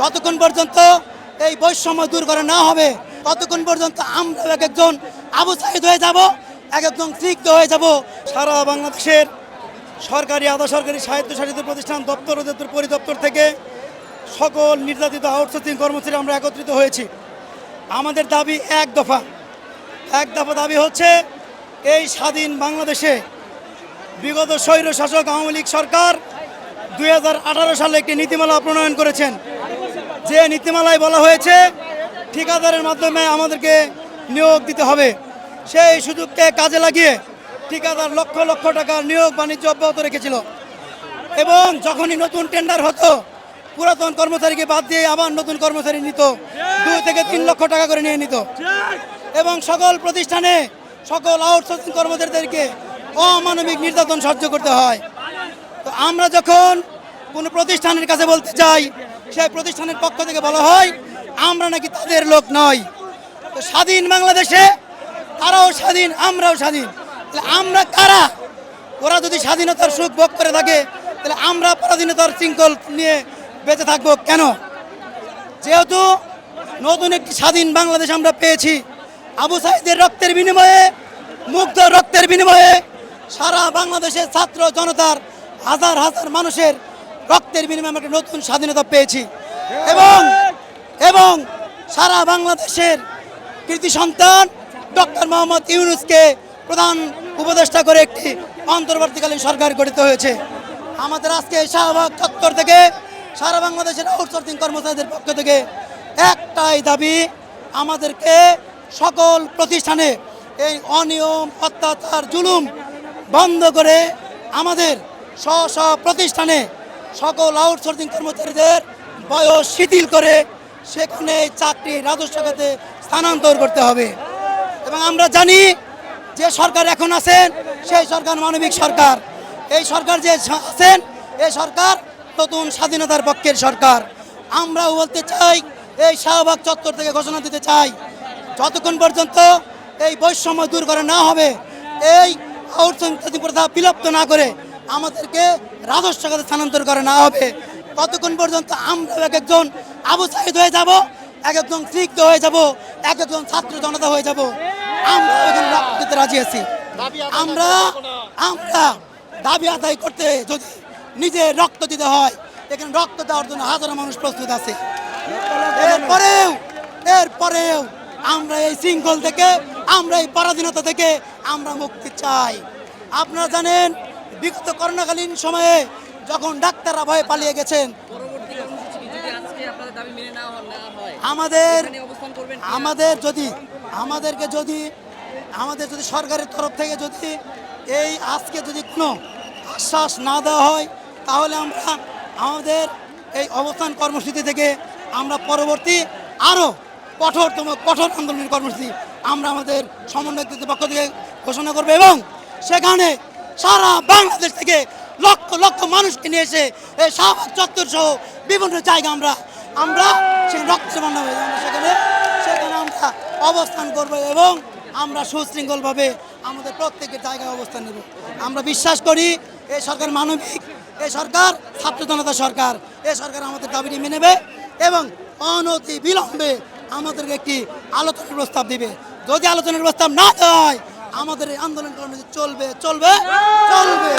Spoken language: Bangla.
যতক্ষণ পর্যন্ত এই বৈষম্য দূর করা না হবে, ততক্ষণ পর্যন্ত আমরা এক একজন আবু সাহিদ হয়ে যাব এক একজন স্নিগ্ধ হয়ে যাব। সারা বাংলাদেশের সরকারি, আধা সরকারি স্বায়ত্তশাসিত প্রতিষ্ঠান, দপ্তর অধিদপ্তর পরিদপ্তর থেকে সকল নির্যাতিত আউটসোর্সিং কর্মচারী আমরা একত্রিত হয়েছি। আমাদের দাবি এক দফা। এক দফা দাবি হচ্ছে এই স্বাধীন বাংলাদেশে বিগত স্বৈর শাসক আওয়ামী লীগ সরকার দুই হাজার আঠারো সালে একটি নীতিমালা প্রণয়ন করেছেন। যে নীতিমালায় বলা হয়েছে, ঠিকাদারের মাধ্যমে আমাদেরকে নিয়োগ দিতে হবে। সেই সুযোগকে কাজে লাগিয়ে ঠিকাদার লক্ষ লক্ষ টাকার নিয়োগ বাণিজ্য অব্যাহত রেখেছিল। এবং যখনই নতুন টেন্ডার হতো, পুরাতন কর্মচারীকে বাদ দিয়ে আবার নতুন কর্মচারী নিত, দুই থেকে তিন লক্ষ টাকা করে নিয়ে নিত। এবং সকল প্রতিষ্ঠানে সকল আউটসোর্সিং কর্মচারীদেরকে অমানবিক নির্যাতন সহ্য করতে হয়। তো আমরা যখন কোনো প্রতিষ্ঠানের কাছে বলতে চাই সেই প্রতিষ্ঠানের পক্ষ থেকে বলা হয়, আমরা নাকি তাদের লোক নয় তো স্বাধীন বাংলাদেশে তারাও স্বাধীন, আমরাও স্বাধীন। তাহলে আমরা কারা? ওরা যদি স্বাধীনতার সুখ ভোগ করে থাকে, তাহলে আমরা পরাধীনতার শৃঙ্খল নিয়ে বেঁচে থাকব কেন? যেহেতু নতুন একটি স্বাধীন বাংলাদেশ আমরা পেয়েছি, আবু সাইদের রক্তের বিনিময়ে, মুগ্ধ রক্তের বিনিময়ে সারা বাংলাদেশের ছাত্র জনতার হাজার হাজার মানুষের রক্তের বিনিময়ে আমরা একটা নতুন স্বাধীনতা পেয়েছি। এবং এবং সারা বাংলাদেশের কৃতি সন্তান ডক্টর মোহাম্মদ ইউনুসকে প্রধান উপদেষ্টা করে একটি অন্তর্বর্তীকালীন সরকার গঠিত হয়েছে। আমাদের আজকে শাহবাগ চত্বর থেকে, সারা বাংলাদেশের আউটসোর্সিং কর্মচারীদের পক্ষ থেকে একটাই দাবি, আমাদেরকে সকল প্রতিষ্ঠানে এই অনিয়ম, অত্যাচার, জুলুম বন্ধ করে আমাদের স্ব স্ব প্রতিষ্ঠানে সকল আউটসোর্সিং কর্মচারীদের বয়স শিথিল করে সেখানে চাকরি রাজস্ব খাতে স্থানান্তর করতে হবে। এবং আমরা জানি যে সরকার এখন আছেন, সেই সরকার মানবিক সরকার। এই সরকার যে আছেন, এই সরকার নতুন স্বাধীনতার পক্ষের সরকার। আমরাও বলতে চাই, এই শাহবাগ চত্বর থেকে ঘোষণা দিতে চাই, যতক্ষণ পর্যন্ত এই বৈষম্য দূর করা না হবে, এই আউটসোর্সিং প্রথা বিলুপ্ত না করে আমাদেরকে রাজস্ব খাতে স্থানান্তর করা না হবে। ততক্ষণ পর্যন্ত আমরা এক একজন আবু সাহিদ হয়ে যাব এক একজন স্নিগ্ধ হয়ে যাব এক একজন ছাত্র জনতা হয়ে যাব আমরা এখানে রক্ত দিতে রাজি আছি। আমরা আমরা দাবি আদায় করতে যদি নিজে রক্ত দিতে হয় এখানে রক্ত দেওয়ার জন্য হাজারো মানুষ প্রস্তুত আছে। এরপরেও এরপরেও আমরা এই শৃঙ্খল থেকে আমরা এই পরাধীনতা থেকে আমরা মুক্তি চাই। আপনারা জানেন বিগত করোনাকালীন সময়ে যখন ডাক্তাররা ভয়ে পালিয়ে গেছেন আমাদের? আমাদের যদি আমাদেরকে যদি আমাদের যদি সরকারের তরফ থেকে যদি এই আজকে যদি কোনো আশ্বাস না দেওয়া হয় তাহলে আমরা আমাদের এই অবস্থান কর্মসূচি থেকে আমরা পরবর্তী আরও কঠোরতম কঠোর আন্দোলনের কর্মসূচি আমরা আমাদের সমন্বয় পক্ষ থেকে ঘোষণা করব এবং সেখানে সারা বাংলাদেশ থেকে লক্ষ লক্ষ মানুষকে নিয়ে এসে এই শাহবাগ চত্বর সহ বিভিন্ন জায়গা আমরা আমরা সেই বান্না হয়ে সেখানে সেখানে আমরা অবস্থান করব এবং আমরা সুশৃঙ্খলভাবে আমাদের প্রত্যেকের জায়গায় অবস্থান নেব। আমরা বিশ্বাস করি এই সরকার মানবিক এই সরকার ছাত্র জনতা সরকার এই সরকার আমাদের দাবিটি মেনে নেবে এবং অনতি বিলম্বে আমাদেরকে একটি আলোচনার প্রস্তাব দিবে। যদি আলোচনার প্রস্তাব না দেওয়া হয় আমাদের এই আন্দোলন চলবে চলবে চলবে।